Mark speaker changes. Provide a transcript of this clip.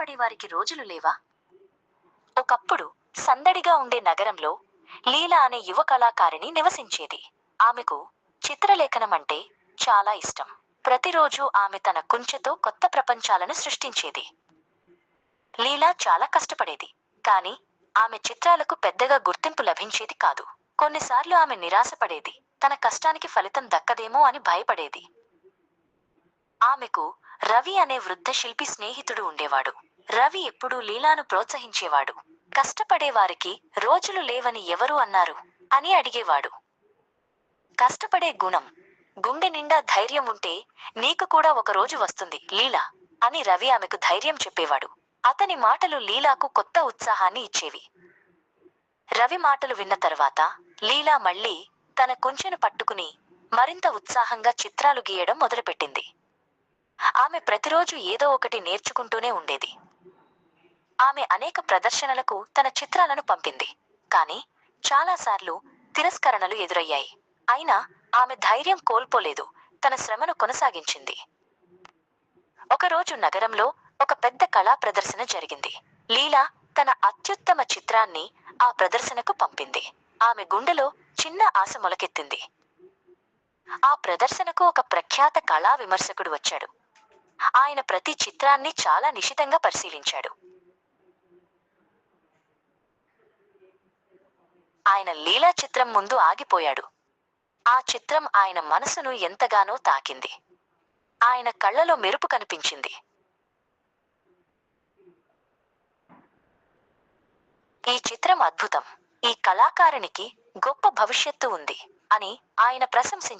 Speaker 1: కష్టపడేవారికి రోజులు లేవా? ఒకప్పుడు సందడిగా ఉండే నగరంలో లీలా అనే యువ కళాకారిణి నివసించేది. ఆమెకు చిత్రలేఖనం అంటే చాలా ఇష్టం. ప్రతిరోజు ఆమె తన కుంచెతో కొత్త ప్రపంచాలను సృష్టించేది. లీలా చాలా కష్టపడేది కానీ ఆమె చిత్రాలకు పెద్దగా గుర్తింపు లభించేది కాదు. కొన్నిసార్లు ఆమె నిరాశపడేది తన కష్టానికి ఫలితం దక్కదేమో అని భయపడేది. ఆమెకు రవి అనే వృద్ధ శిల్పి స్నేహితుడు ఉండేవాడు. రవి ఎప్పుడూ లీలాను ప్రోత్సహించేవాడు. కష్టపడే వారికి రోజులు లేవని ఎవరు అన్నారు? అని అడిగేవాడు. కష్టపడే గుణం. గుండె నిండా ధైర్యం ఉంటే నీకు కూడా ఒక రోజు వస్తుంది లీలా అని రవి ఆమెకు ధైర్యం చెప్పేవాడు. అతని మాటలు లీలాకు కొత్త ఉత్సాహాన్ని ఇచ్చేవి. రవి మాటలు విన్న తర్వాత లీలా మళ్ళీ తన కుంచెను పట్టుకుని మరింత ఉత్సాహంగా చిత్రాలు గీయడం మొదలుపెట్టింది. ఆమె ప్రతిరోజు ఏదో ఒకటి నేర్చుకుంటూనే ఉండేది. ఆమె అనేక ప్రదర్శనలకు తన చిత్రాలను పంపింది. కానీ చాలాసార్లు తిరస్కరణలు ఎదురయ్యాయి. అయినా ఆమె ధైర్యం కోల్పోలేదు. తన శ్రమను కొనసాగించింది. ఒకరోజు నగరంలో ఒక పెద్ద కళా ప్రదర్శన జరిగింది. లీలా తన అత్యుత్తమ చిత్రాన్ని ఆ ప్రదర్శనకు పంపింది. ఆమె గుండెలో చిన్న ఆశ మొలకెత్తింది. ఆ ప్రదర్శనకు ఒక ప్రఖ్యాత కళా విమర్శకుడు వచ్చాడు. ఆయన ప్రతి చిత్రాన్ని చాలా నిశితంగా పరిశీలించాడు. ఆయన లీలా చిత్రం ముందు ఆగిపోయాడు. ఆ చిత్రం ఆయన మనసును ఎంతగానో తాకింది. ఆయన కళ్ళలో మెరుపు కనిపించింది. ఈ చిత్రం అద్భుతం. ఈ కళాకారునికి గొప్ప భవిష్యత్తు ఉంది అని ఆయన ప్రశంసించారు.